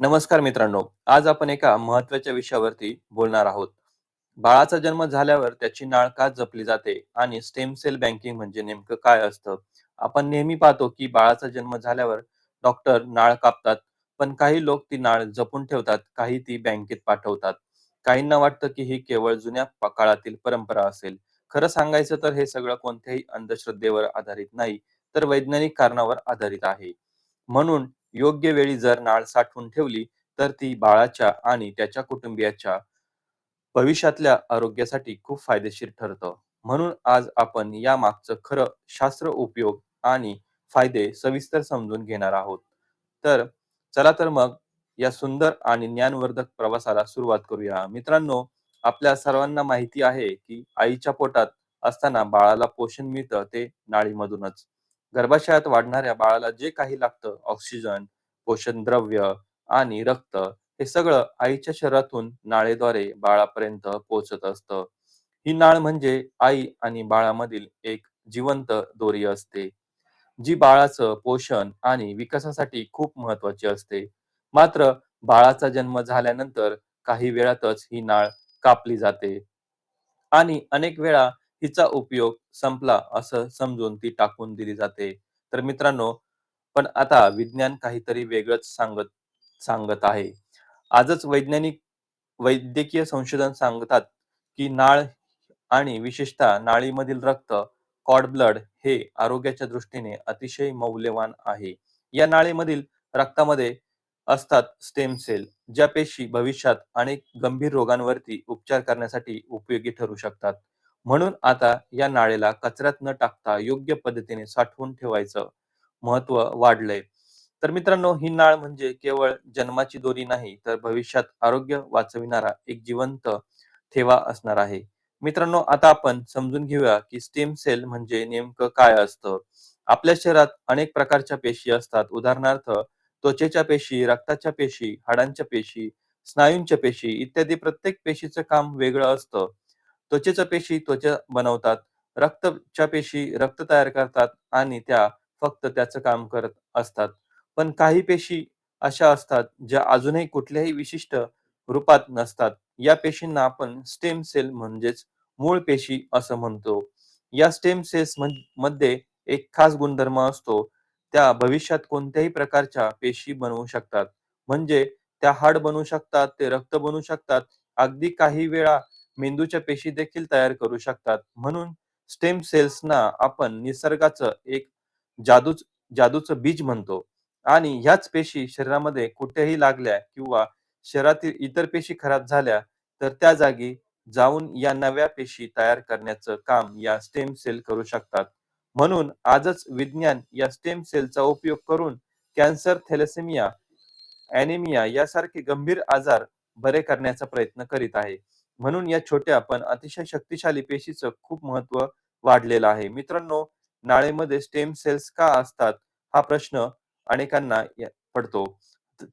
नमस्कार मित्रांनो आज आपण एका महत्त्वाच्या विषयावरती बोलणार आहोत. बाळाचा जन्म झाल्यावर त्याची नाळ का जपली जाते आणि स्टेम सेल बँकिंग म्हणजे नेमकं काय असतं? आपण नेहमी पाहतो की बाळाचा जन्म झाल्यावर डॉक्टर नाळ कापतात पण काही लोक ती नाळ जपून ठेवतात काही ती बँकेत पाठवतात. काहींना वाटतं की ही केवळ जुन्या काळातील परंपरा असेल. खरं सांगायचं तर हे सगळं कोणत्याही अंधश्रद्धेवर आधारित नाही तर वैज्ञानिक कारणावर आधारित आहे. म्हणून योग्य वेळी जर नाळ साठवून ठेवली तर ती बाळाच्या आणि त्याच्या कुटुंबियाच्या भविष्यातल्या आरोग्यासाठी खूप फायदेशीर ठरतं. म्हणून आज आपण या मागचं खरं शास्त्र उपयोग आणि फायदे सविस्तर समजून घेणार आहोत. तर चला तर मग या सुंदर आणि ज्ञानवर्धक प्रवासाला सुरुवात करूया. मित्रांनो, आपल्या सर्वांना माहिती आहे की आईच्या पोटात असताना बाळाला पोषण मिळतं ते नाळीमधूनच. गर्भाशयात वाढणाऱ्या बाळाला जे काही लागतं ऑक्सिजन, पोषण द्रव्य आणि रक्त हे सगळं आईच्या शरीरातून नाळेद्वारे बाळापर्यंत पोहोचत असतं. ही नाळ म्हणजे आई आणि बाळामधील एक जिवंत दोरी असते, जी बाळाचं पोषण आणि विकासासाठी खूप महत्वाची असते. मात्र बाळाचा जन्म झाल्यानंतर काही वेळातच ही नाळ कापली जाते आणि अनेक वेळा हिचा उपयोग संपला असं समजून ती टाकून दिली जाते. तर मित्रांनो, पण आता विज्ञान काहीतरी वेगळंच सांगत सांगत आहे. आजच वैज्ञानिक वैद्यकीय संशोधन सांगतात की नाळ आणि विशेषतः नाळीमधील रक्त कॉड ब्लड हे आरोग्याच्या दृष्टीने अतिशय मौल्यवान आहे. या नाळीमधील रक्तामध्ये असतात स्टेम सेल, ज्या पेशी भविष्यात अनेक गंभीर रोगांवरती उपचार करण्यासाठी उपयोगी ठरू शकतात. म्हणून आता या नाळेला कचऱ्यात न टाकता योग्य पद्धतीने साठवून ठेवायचं महत्त्व वाढलंय. तर मित्रांनो, ही नाळ म्हणजे केवळ जन्माची दोरी नाही, तर भविष्यात आरोग्य वाचविणारा एक जिवंत ठेवा असणार आहे. मित्रांनो, आता आपण समजून घेऊया की स्टेम सेल म्हणजे नेमकं काय असतं. आपल्या शरीरात अनेक प्रकारच्या पेशी असतात. उदाहरणार्थ, त्वचेच्या पेशी, रक्ताच्या पेशी, हाडांच्या पेशी, स्नायूंच्या पेशी इत्यादी. प्रत्येक पेशीचं काम वेगळं असतं. त्वचेच्या पेशी त्वचा बनवतात, रक्तच्या पेशी रक्त तयार करतात आणि त्या फक्त त्याचं काम करत असतात. पण काही पेशी अशा असतात ज्या अजूनही कुठल्याही विशिष्ट रूपात नसतात. या पेशींना आपण स्टेम सेल म्हणजेच मूळ पेशी असं म्हणतो. या स्टेम सेल्समध्ये एक खास गुणधर्म असतो. त्या भविष्यात कोणत्याही प्रकारच्या पेशी बनवू शकतात. म्हणजे त्या हाड बनवू शकतात, ते रक्त बनवू शकतात. अगदी काही वेळा मेंदूच्या पेशी देखील तयार करू शकतात. म्हणून स्टेम सेल्सना आपण निसर्गाचं एक जादूच जादूचं बीज म्हणतो. आणि ह्याच पेशी शरीरामध्ये कुठेही लागल्या किंवा शरीरातील इतर पेशी खराब झाल्या तर त्या जागी जाऊन या नव्या पेशी तयार करण्याचं काम या स्टेम सेल करू शकतात. म्हणून आजच विज्ञान या स्टेम सेलचा उपयोग करून कॅन्सर, थॅलेसेमिया, ॲनिमिया यासारखे गंभीर आजार बरे करण्याचा प्रयत्न करीत आहे. म्हणून या छोट्या पण अतिशय शक्तिशाली पेशीचं खूप महत्त्व वाढलेलं आहे. मित्रांनो, नाळेमध्ये स्टेम सेल्स का असतात? हा प्रश्न अनेकांना या- पडतो.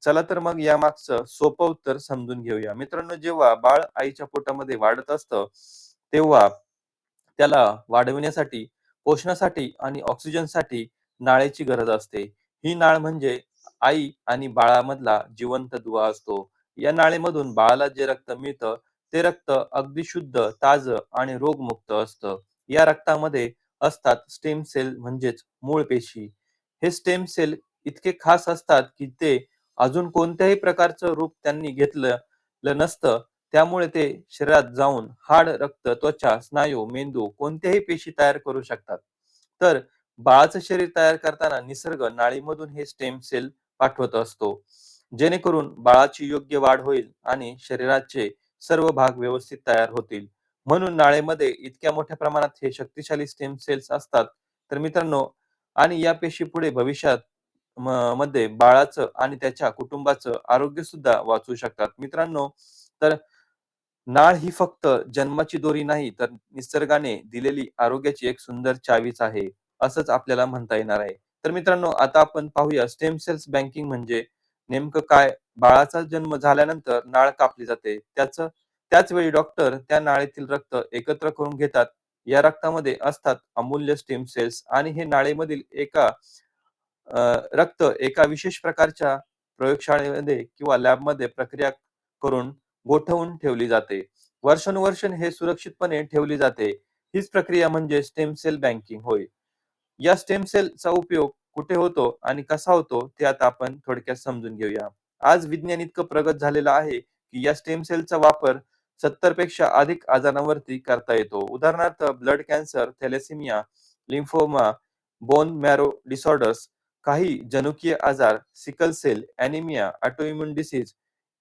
चला तर मग यामागचं सोपं उत्तर समजून घेऊया. मित्रांनो, जेव्हा बाळ आईच्या पोटामध्ये वाढत असतं, तेव्हा त्याला वाढविण्यासाठी, पोषणासाठी आणि ऑक्सिजनसाठी नाळेची गरज असते. ही नाळ म्हणजे आई आणि बाळामधला जिवंत दुवा असतो. या नाळेमधून बाळाला जे रक्त मिळतं, ते रक्त अगदी शुद्ध, ताज आणि रोगमुक्त असतं. या रक्तामध्ये असतात स्टेम सेल म्हणजेच मूळ पेशी. हे स्टेम सेल इतके खास असतात की ते अजून कोणत्याही प्रकारचं रूप त्यांनी घेतलं नसतं. त्यामुळे ते शरीरात जाऊन हाड, रक्त, त्वचा, स्नायू, मेंदू कोणत्याही पेशी तयार करू शकतात. तर बाळाचं शरीर तयार करताना निसर्ग नाळीमधून हे स्टेम सेल पाठवत असतो. जेणेकरून बाळाची योग्य वाढ होईल आणि शरीराचे सर्व भाग व्यवस्थित तयार होतील. म्हणून नाळेमध्ये इतक्या मोठ्या प्रमाणात हे शक्तिशाली स्टेम सेल्स असतात. तर मित्रांनो आणि या पेशी पुढे भविष्यात मध्ये बाळाचं आणि त्याच्या कुटुंबाचं आरोग्य सुद्धा वाचू शकतात. मित्रांनो, तर नाळ ही फक्त जन्माची दोरी नाही, तर निसर्गाने दिलेली आरोग्याची एक सुंदर चावीच आहे, असंच आपल्याला म्हणता येणार आहे. तर मित्रांनो, आता आपण पाहूया स्टेम सेल्स बँकिंग म्हणजे नेमकं काय? बाळाचा जन्म झाल्यानंतर नाळ कापली जाते. त्याच त्याच वेळी डॉक्टर त्या नाळेतील रक्त एकत्र करून घेतात. या रक्तामध्ये असतात अमूल्य स्टेम सेल्स आणि हे नाळेमधील एका रक्त एका विशेष प्रकारच्या प्रयोगशाळेमध्ये किंवा लॅबमध्ये प्रक्रिया करून गोठवून ठेवली जाते वर्षानुवर्ष हे सुरक्षितपणे ठेवली जाते हीच प्रक्रिया म्हणजे स्टेम सेल बँकिंग होय या स्टेम सेलचा उपयोग कुठे होतो आणि कसा होतो ते आता आपण थोडक्यात समजून घेऊया. आज विज्ञान इतकं प्रगत झालेलं आहे की या स्टेम सेलचा वापर सत्तरपेक्षा अधिक आजारांवरती करता येतो. उदाहरणार्थ blood cancer thalassemia lymphoma bone marrow disorders काही जनुकीय आजार sickle cell anaemia autoimmune disease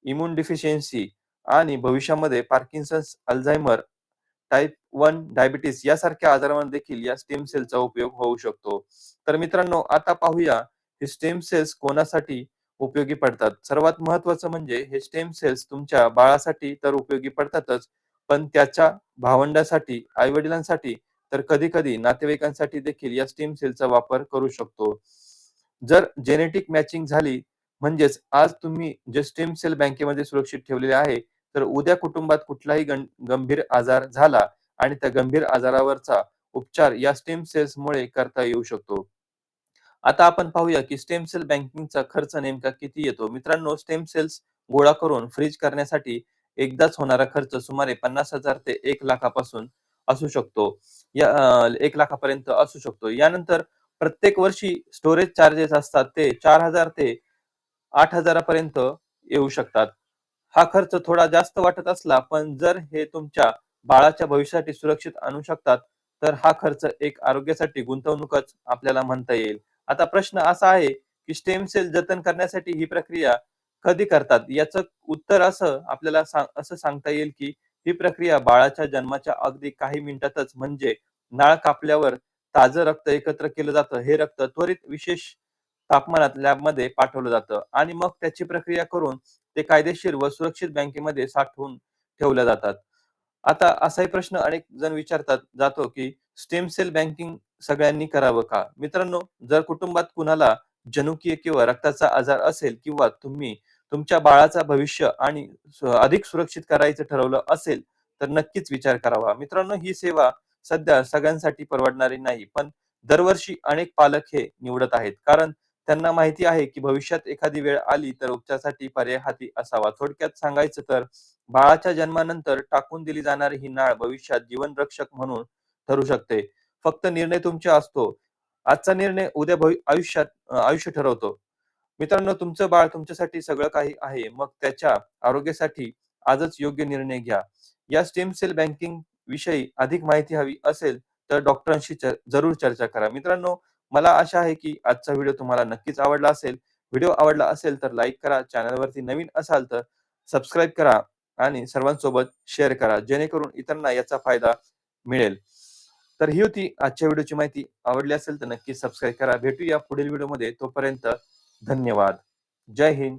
immune deficiency आणि भविष्यामध्ये Parkinson's Alzheimer type one diabetes यासारख्या आजारांमध्ये देखील या स्टेम सेलचा उपयोग होऊ शकतो. तर मित्रांनो आता पाहूया हे स्टेम सेल्स कोणासाठी उपयोगी पडतात. सर्वात महत्वाचं म्हणजे हे स्टेम सेल्स तुमच्या बाळासाठी तर उपयोगी पडतातच पण त्याच्या भावंडासाठी आई वडिलांसाठी तर कधी कधी नातेवाईकांसाठी देखील या स्टेम सेलचा वापर करू शकतो. जर जेनेटिक मॅचिंग झाली म्हणजेच आज तुम्ही जे स्टेम सेल बँकेमध्ये सुरक्षित ठेवलेले आहे तर उद्या कुटुंबात कुठलाही गंभीर आजार झाला आणि त्या गंभीर आजारावरचा उपचार या स्टेम सेल्समुळे करता येऊ शकतो. आता आपण पाहूया की स्टेम सेल बँकिंगचा खर्च नेमका किती येतो? मित्रांनो स्टेम सेल्स गोळा करून फ्रीज करण्यासाठी एकदाच होणारा खर्च सुमारे पन्नास हजार ते एक लाखापासून असू शकतो. या एक लाखापर्यंत असू शकतो. यानंतर प्रत्येक वर्षी स्टोरेज चार्जेस असतात ते चार हजार ते आठ हजारापर्यंत येऊ शकतात. हा खर्च थोडा जास्त वाटत असला पण जर हे तुमच्या बाळाच्या भविष्यासाठी सुरक्षित आणू शकतात तर हा खर्च एक आरोग्यासाठी गुंतवणूकच आपल्याला म्हणता येईल. आता प्रश्न असा आहे की स्टेम सेल जतन करण्यासाठी ही प्रक्रिया कधी करतात? याचं उत्तर असं आपल्याला असं सांगता येईल की ही प्रक्रिया बाळाच्या जन्माच्या अगदी काही मिनिटातच म्हणजे नाळ कापल्यावर ताजं रक्त एकत्र केलं जातं. हे रक्त त्वरित विशेष तापमानात लॅबमध्ये पाठवलं जातं आणि मग त्याची प्रक्रिया करून ते कायदेशीर व सुरक्षित बँकेमध्ये साठवून ठेवल्या जातात. आता असाही प्रश्न अनेक जण विचारतात जातो की स्टेम सेल बँकिंग सगळ्यांनी करावं का? मित्रांनो जर कुटुंबात कुणाला जनुकीय किंवा रक्ताचा आजार असेल किंवा तुम्ही तुमच्या बाळाचा भविष्य आणि अधिक सुरक्षित करायचं ठरवलं असेल तर नक्कीच विचार करावा. मित्रांनो ही सेवा सध्या सगळ्यांसाठी परवडणारी नाही पण दरवर्षी अनेक पालक हे निवडत आहेत. कारण त्यांना माहिती आहे की भविष्यात एखादी वेळ आली तर उपचारासाठी पर्याय हाती असावा. थोडक्यात सांगायचं तर बाळाच्या जन्मानंतर टाकून दिली जाणारी ही नाळ भविष्यात जीवन रक्षक म्हणून ठरू शकते. फक्त निर्णय तुमचा असतो. आजचा निर्णय उद्या आयुष्यात आयुष्य ठरवतो. मित्रांनो तुमचं बाळ तुमच्यासाठी सगळं काही आहे. मग त्याच्या आरोग्यासाठी आजच योग्य निर्णय घ्या. या स्टेम सेल बँकिंग विषयी अधिक माहिती हवी असेल तर डॉक्टरांशी जरूर चर्चा करा. मित्रांनो मला आशा आहे की आजचा व्हिडिओ तुम्हाला नक्कीच आवडला असेल. व्हिडिओ आवडला असेल तर लाईक करा. चॅनलवरती नवीन असाल तर सबस्क्राईब करा. आणि सर्वांसोबत शेअर करा जेणेकरून इतरांना याचा फायदा मिळेल. तर ही होती आजच्या व्हिडिओची माहिती. आवडली असेल तर नक्की सबस्क्राईब करा. भेटूया पुढील व्हिडिओमध्ये. तोपर्यंत धन्यवाद. जय हिंद.